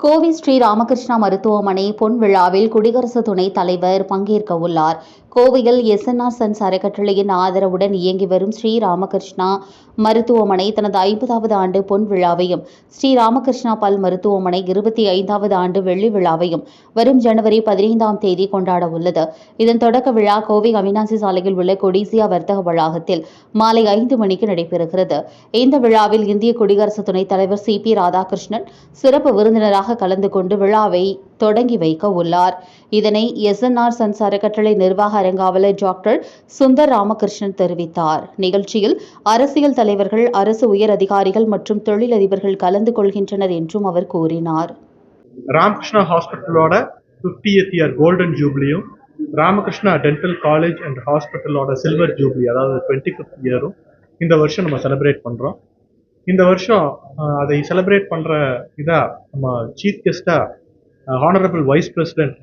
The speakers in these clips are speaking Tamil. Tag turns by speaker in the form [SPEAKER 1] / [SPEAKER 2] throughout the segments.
[SPEAKER 1] கோவை ஸ்ரீ ராமகிருஷ்ணா மருத்துவமனை பொன் விழாவில் குடியரசு துணைத் தலைவர் பங்கேற்க உள்ளார் கோவையில் எஸ்என்ஆர் சன்ஸ் அறக்கட்டளையின் ஆதரவுடன் இயங்கி வரும் ஸ்ரீ ராமகிருஷ்ணா மருத்துவமனை தனது ஐம்பதாவது ஆண்டு பொன் விழாவையும் ஸ்ரீ ராமகிருஷ்ணா பல் மருத்துவமனை இருபத்தி ஐந்தாவது ஆண்டு வெள்ளி விழாவையும் வரும் ஜனவரி பதினைந்தாம் தேதி கொண்டாட உள்ளது. இதன் தொடக்க விழா கோவை அவினாசி சாலையில் உள்ள கொடிசியா வர்த்தக வளாகத்தில் மாலை ஐந்து மணிக்கு நடைபெறுகிறது. இந்த விழாவில் இந்திய குடியரசு துணைத் தலைவர் சி. பி. ராதாகிருஷ்ணன் சிறப்பு விருந்தினராக கலந்து கொண்டு விழாவை தொடங்கி வைக்க உள்ளார். இதனை எஸ்என்ஆர் சன்ஸ் கட்டளை நிர்வாக அரங்காவலர் டாக்டர் சுந்தர் ராமகிருஷ்ணன் தெரிவித்தார். நிகழ்ச்சியில் அரசியல் தலைவர்கள் அரசு உயர் அதிகாரிகள் மற்றும் தொழிலதிபர்கள் கலந்து கொள்கின்றனர் என்றும் அவர் கூறினார்.
[SPEAKER 2] ராமகிருஷ்ணா ஹாஸ்பிட்டலோட 50th இயர் கோல்டன் ஜூப்ளியும் ராமகிருஷ்ணா டென்டல் காலேஜ் அண்ட் ஹாஸ்பிட்டலோட சில்வர் ஜூப்ளி அதாவது டுவெண்ட்டி ஃபிஃப்த் இயரும் இந்த வருஷம் நம்ம செலிப்ரேட் பண்ணுறோம் இந்த வருஷம் அதை செலிப்ரேட் பண்ணுற இதாக நம்ம சீஃப் கெஸ்ட்டாக honourable vice president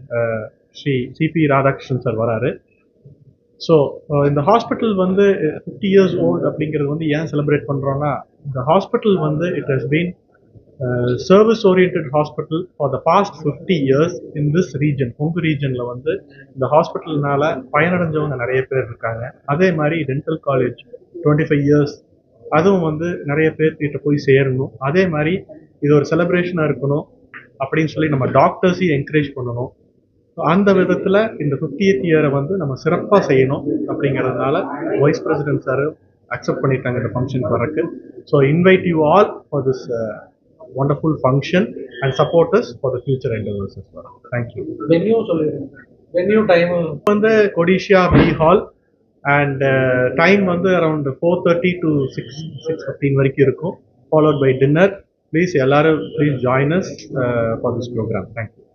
[SPEAKER 2] Shri C P Radhakrishnan sir வராரு. ஸோ இந்த ஹாஸ்பிட்டல் வந்து ஃபிஃப்டி இயர்ஸ் ஓல்டு அப்படிங்கிறது வந்து ஏன் செலிப்ரேட் பண்ணுறோன்னா இந்த ஹாஸ்பிட்டல் வந்து it has been service orient hospital for the past fifty years in this region Kongu ரீஜனில் வந்து இந்த ஹாஸ்பிட்டல்னால பயனடைஞ்சவங்க நிறைய பேர் இருக்காங்க. அதே மாதிரி dental college twenty five years அதுவும் வந்து நிறைய பேர் கிட்ட போய் சேரணும். அதே மாதிரி இது ஒரு செலிப்ரேஷனாக இருக்கணும். அப்படின்னு சொல்லி நம்ம டாக்டர்ஸையும் என்கரேஜ் பண்ணணும். அந்த விதத்தில் இந்த ஃபிஃப்டியத் இயரை வந்து நம்ம சிறப்பாக செய்யணும் அப்படிங்கிறதுனால வைஸ் பிரசிடென்ட் சார் அக்செப்ட் பண்ணிட்டாங்க இந்த ஃபங்க்ஷனுக்கு வரக்கு so invite you all for this wonderful function and support us for the future well. Thank you.
[SPEAKER 3] Venue சொல்லுங்க வென்யூ டைம்
[SPEAKER 2] வந்து Codissia B hall and time வந்து around four thirty to six six fifteen வரைக்கும் இருக்கும். ஃபாலோட் பை டின்னர் ப்ளீஸ் எல்லாரும் please join us for this programme thank you